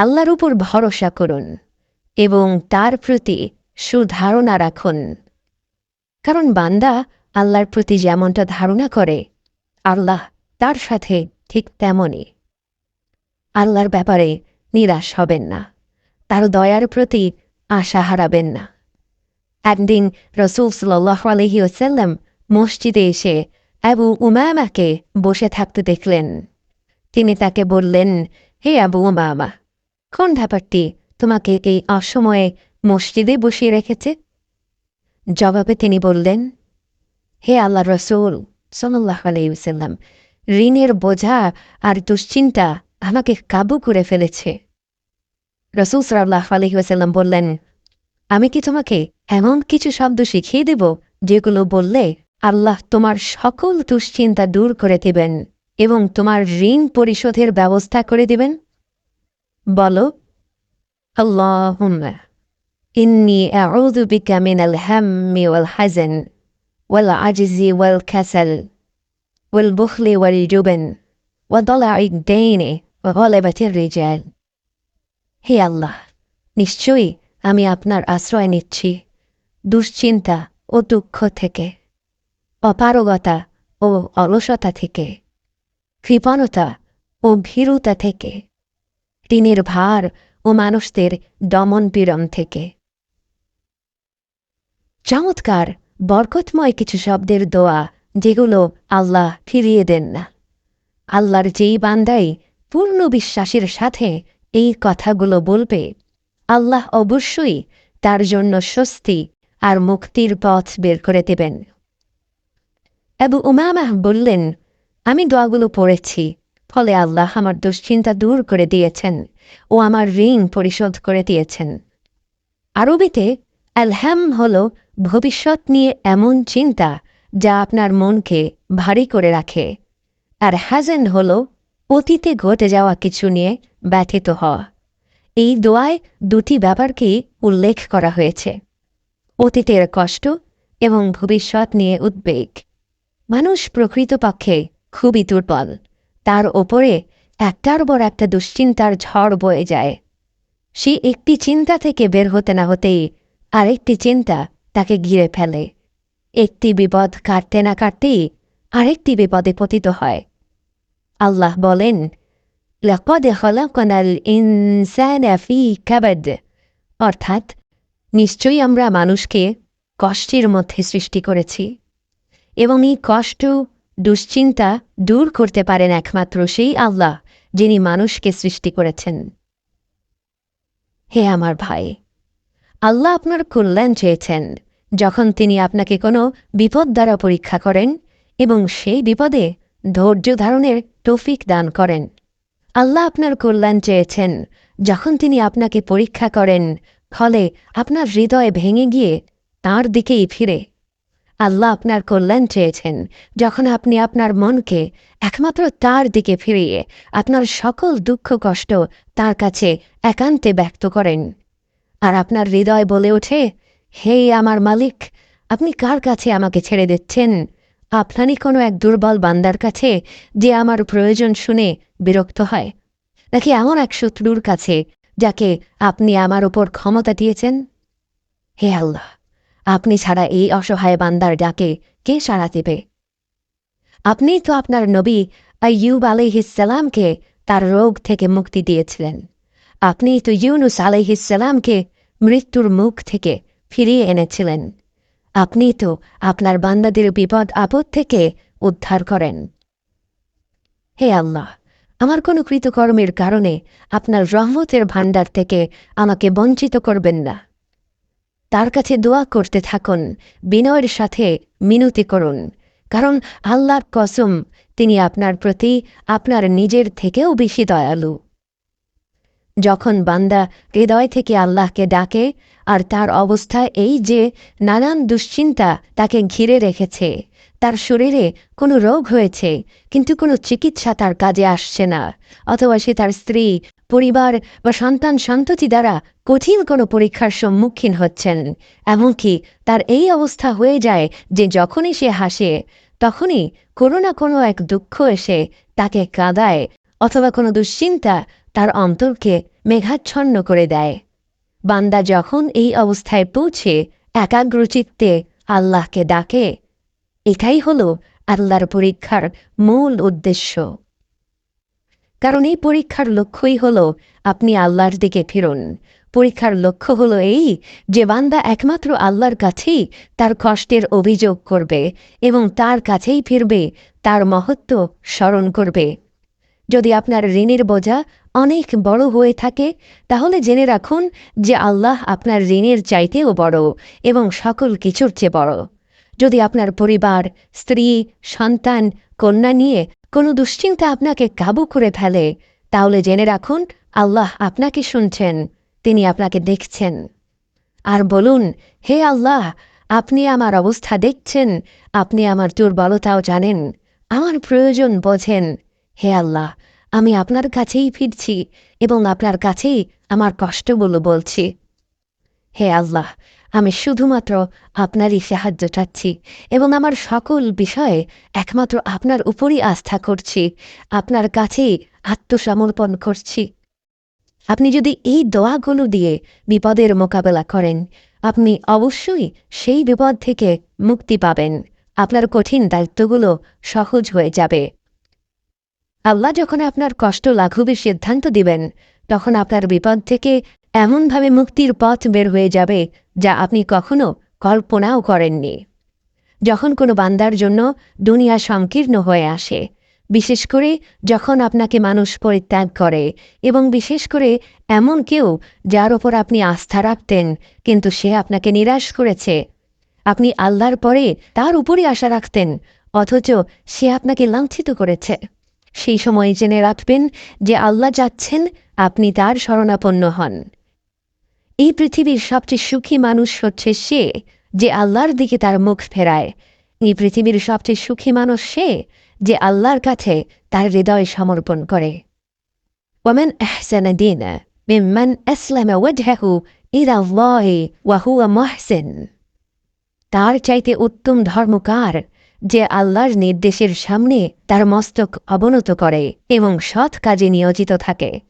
আল্লাহর উপর ভরসা করুন এবং তার প্রতি সুধারণা রাখুন। কারণ বান্দা আল্লাহর প্রতি যেমনটা ধারণা করে, আল্লাহ তার সাথে ঠিক তেমনই। আল্লাহর ব্যাপারে নিরাশ হবেন না, তার দয়ার প্রতি আশা হারাবেন না। একদিন রসুল সাল্লাহ আলহি ওসাল্লাম মসজিদে এসে আবু উমামাকে বসে থাকতে দেখলেন। তিনি তাকে বললেন, হে আবু উমামা কোন ব্যাপারটি তোমাকে এই অসময়ে মসজিদে বসিয়ে রেখেছে? জবাবে তিনি বললেন, হে আল্লাহ রসুল সাল্লাহ আলাইসাল্লাম ঋণের বোঝা আর দুশ্চিন্তা আমাকে কাবু করে ফেলেছে। রসুল সাল্লাহ আলহিউসাল্লাম বললেন, আমি কি তোমাকে এমন কিছু শব্দ শিখিয়ে দেব যেগুলো বললে আল্লাহ তোমার সকল দুশ্চিন্তা দূর করে দেবেন এবং তোমার ঋণ পরিশোধের ব্যবস্থা করে দিবেন? বলো, আল্লাহুম্মা, ইন্নি আউযু বিকা মিনাল হাম্মি ওয়াল হাযান, ওয়াল আজজি ওয়াল কাসাল, ওয়াল বুখলি ওয়াল জুবন, ওয়া দলা'i দাইনি ওয়া গলাবাতির রিজাল হে আল্লাহ, নিশ্চয়ই আমি আপনার আশ্রয় নিচ্ছি দুশ্চিন্তা ও দুঃখ থেকে, অপারগতা ও অলসতা থেকে, কৃপণতা ও ভীরুতা থেকে। ঋণের ভার ও মানুষদের দমন পীড়ন থেকে। চমৎকার, বরকতময় কিছু শব্দের দোয়া যেগুলো আল্লাহ ফিরিয়ে দেন না। আল্লাহর যেই বান্দাই পূর্ণ বিশ্বাসের সাথে এই কথাগুলো বলবে, আল্লাহ অবশ্যই তার জন্য স্বস্তি আর মুক্তির পথ বের করে দেবেন। এবু উমামাহ বললেন, আমি দোয়াগুলো পড়েছি ফলে আল্লাহ আমার দুশ্চিন্তা দূর করে দিয়েছেন ও আমার ঋণ পরিশোধ করে দিয়েছেন। আরবিতে অ্যালহ্যাম হল ভবিষ্যৎ নিয়ে এমন চিন্তা যা আপনার মনকে ভারী করে রাখে। আর হ্যাজেন হল অতীতে ঘটে যাওয়া কিছু নিয়ে ব্যথিত হওয়া। এই দোয়ায় দুটি ব্যাপারকেই উল্লেখ করা হয়েছে। অতীতের কষ্ট এবং ভবিষ্যৎ নিয়ে উদ্বেগ। মানুষ প্রকৃতপক্ষে খুবই দুর্বল। তার ওপরে একটার পর একটা দুশ্চিন্তার ঝড় বয়ে যায় সে একটি চিন্তা থেকে বের হতে না হতেই আরেকটি চিন্তা তাকে ঘিরে ফেলে একটি বিপদ কাটতে না কাটতেই আরেকটি বিপদে পতিত হয় আল্লাহ বলেন لقد خلقنا الإنسان في كبد অর্থাৎ নিশ্চয়ই আমরা মানুষকে কষ্টের মধ্যে সৃষ্টি করেছি এবং এই কষ্ট দুশ্চিন্তা দূর করতে পারেন একমাত্র সেই আল্লাহ, যিনি মানুষকে সৃষ্টি করেছেন। হে আমার ভাই, আল্লাহ আপনার কল্যাণ চেয়েছেন। যখন তিনি আপনাকে কোনো বিপদ দ্বারা পরীক্ষা করেন এবং সেই বিপদে ধৈর্য ধারণের তৌফিক দান করেন, আল্লাহ আপনার কল্যাণ চেয়েছেন। যখন তিনি আপনাকে পরীক্ষা করেন, ফলে আপনার হৃদয় ভেঙে গিয়ে তার দিকেই ফিরে। আল্লাহ আপনার কল্যাণ চেয়েছেন। যখন আপনি আপনার মনকে একমাত্র তার দিকে ফিরিয়ে আপনার সকল দুঃখ, কষ্ট তার কাছে একান্তে ব্যক্ত করেন। আর আপনার হৃদয় বলে ওঠে, হে আমার মালিক, আপনি কার কাছে আমাকে ছেড়ে দিচ্ছেন? আপনারই কোনো এক দুর্বল বান্দার কাছে যে আমার প্রয়োজন শুনে বিরক্ত হয়? নাকি এমন এক শত্রুর কাছে যাকে আপনি আমার ওপর ক্ষমতা দিয়েছেন? হে আল্লাহ আপনি ছাড়া এই অসহায় বান্দার ডাকে কে সাড়া দেবে? আপনি তো আপনার নবী আইয়ুব আলিহিসালামকে তার রোগ থেকে মুক্তি দিয়েছিলেন। আপনি তো ইউনুস আলিহিসালামকে মৃত্যুর মুখ থেকে ফিরিয়ে এনেছিলেন। আপনি তো আপনার বান্দাদের বিপদ আপদ থেকে উদ্ধার করেন। হে আল্লাহ, আমার কোনো কৃতকর্মের কারণে আপনার রহমতের ভাণ্ডার থেকে আমাকে বঞ্চিত করবেন না। তার কাছে দোয়া করতে থাকুন, বিনয়ের সাথে মিনতি করুন, কারণ আল্লাহর কসম, তিনি আপনার প্রতি আপনার নিজের থেকেও বেশি দয়ালু। যখন বান্দা হৃদয় থেকে আল্লাহকে ডাকে, আর তার অবস্থা এই যে নানান দুশ্চিন্তা তাকে ঘিরে রেখেছে, তার শরীরে কোনো রোগ হয়েছে, কিন্তু কোনো চিকিৎসা তার কাজে আসছে না, অথবা সে তার স্ত্রী পরিবার বা সন্তান সন্ততি দ্বারা কঠিন কোনো পরীক্ষার সম্মুখীন হচ্ছেন। এমনকি তার এই অবস্থা হয়ে যায় যে যখনই সে হাসে, তখনই কোনো না কোনো এক দুঃখ এসে তাকে কাঁদায় অথবা কোনো দুশ্চিন্তা তার অন্তরকে মেঘাচ্ছন্ন করে দেয়। বান্দা যখন এই অবস্থায় পৌঁছে একাগ্রচিত্তে আল্লাহকে ডাকে, এটাই হল আল্লাহর পরীক্ষার মূল উদ্দেশ্য। কারণ এই পরীক্ষার লক্ষ্যই হল আপনি আল্লাহর দিকে ফিরুন। পরীক্ষার লক্ষ্য হলো এই যে বান্দা একমাত্র আল্লাহর কাছেই তার কষ্টের অভিযোগ করবে এবং তার কাছেই ফিরবে, তার মহত্ব স্মরণ করবে। যদি আপনার ঋণের বোঝা অনেক বড় হয়ে থাকে, তাহলে জেনে রাখুন যে আল্লাহ আপনার ঋণের চাইতেও বড় এবং সকল কিছুর চেয়ে বড়। যদি আপনার পরিবার, স্ত্রী, সন্তান, কন্যা নিয়ে কোনো দুশ্চিন্তা আপনাকে কাবু করে ফেলে, তাহলে জেনে রাখুন, আল্লাহ আপনাকে শুনছেন, তিনি আপনাকে দেখছেন। আর বলুন, হে আল্লাহ, আপনি আমার অবস্থা দেখছেন, আপনি আমার দুর্বলতাও জানেন, আমার প্রয়োজন বোঝেন। হে আল্লাহ, আমি আপনার কাছেই ফিরছি এবং আপনার কাছেই আমার কষ্টগুলো বলছি। হে আল্লাহ আমি শুধুমাত্র আপনারই সাহায্য চাচ্ছি এবং আমার সকল বিষয়ে একমাত্র আপনার উপরই আস্থা করছি, আপনার কাছেই আত্মসমর্পণ করছি। আপনি যদি এই দোয়াগুলো দিয়ে বিপদের মোকাবেলা করেন, আপনি অবশ্যই সেই বিপদ থেকে মুক্তি পাবেন। আপনার কঠিন দায়িত্বগুলো সহজ হয়ে যাবে। আল্লাহ যখন আপনার কষ্ট লাঘবের সিদ্ধান্ত দিবেন, তখন আপনার বিপদ থেকে এমনভাবে মুক্তির পথ বের হয়ে যাবে যা আপনি কখনো কল্পনাও করেননি। যখন কোনো বান্দার জন্য দুনিয়া সংকীর্ণ হয়ে আসে, বিশেষ করে যখন আপনাকে মানুষ পরিত্যাগ করে এবং বিশেষ করে এমন কেউ যার ওপর আপনি আস্থা রাখতেন, কিন্তু সে আপনাকে নিরাশ করেছে, আপনি আল্লাহর পরে তার উপরই আশা রাখতেন, অথচ সে আপনাকে লাঞ্ছিত করেছে। সেই সময় জেনে রাখবেন যে আল্লাহ যাচ্ছেন, আপনি তার শরণাপন্ন হন। এই পৃথিবীর সবচেয়ে সুখী মানুষ হচ্ছে সে যে আল্লাহর দিকে তার মুখ ফেরায়। এই পৃথিবীর সবচেয়ে সুখী মানুষ সে যে আল্লাহর কাছে তার হৃদয় সমর্পণ করে। ওমেন এহসানদিন মহসেন। তার চাইতে উত্তম ধর্মকার যে আল্লাহর নির্দেশের সামনে তার মস্তক অবনত করে এবং সৎ কাজে নিয়োজিত থাকে?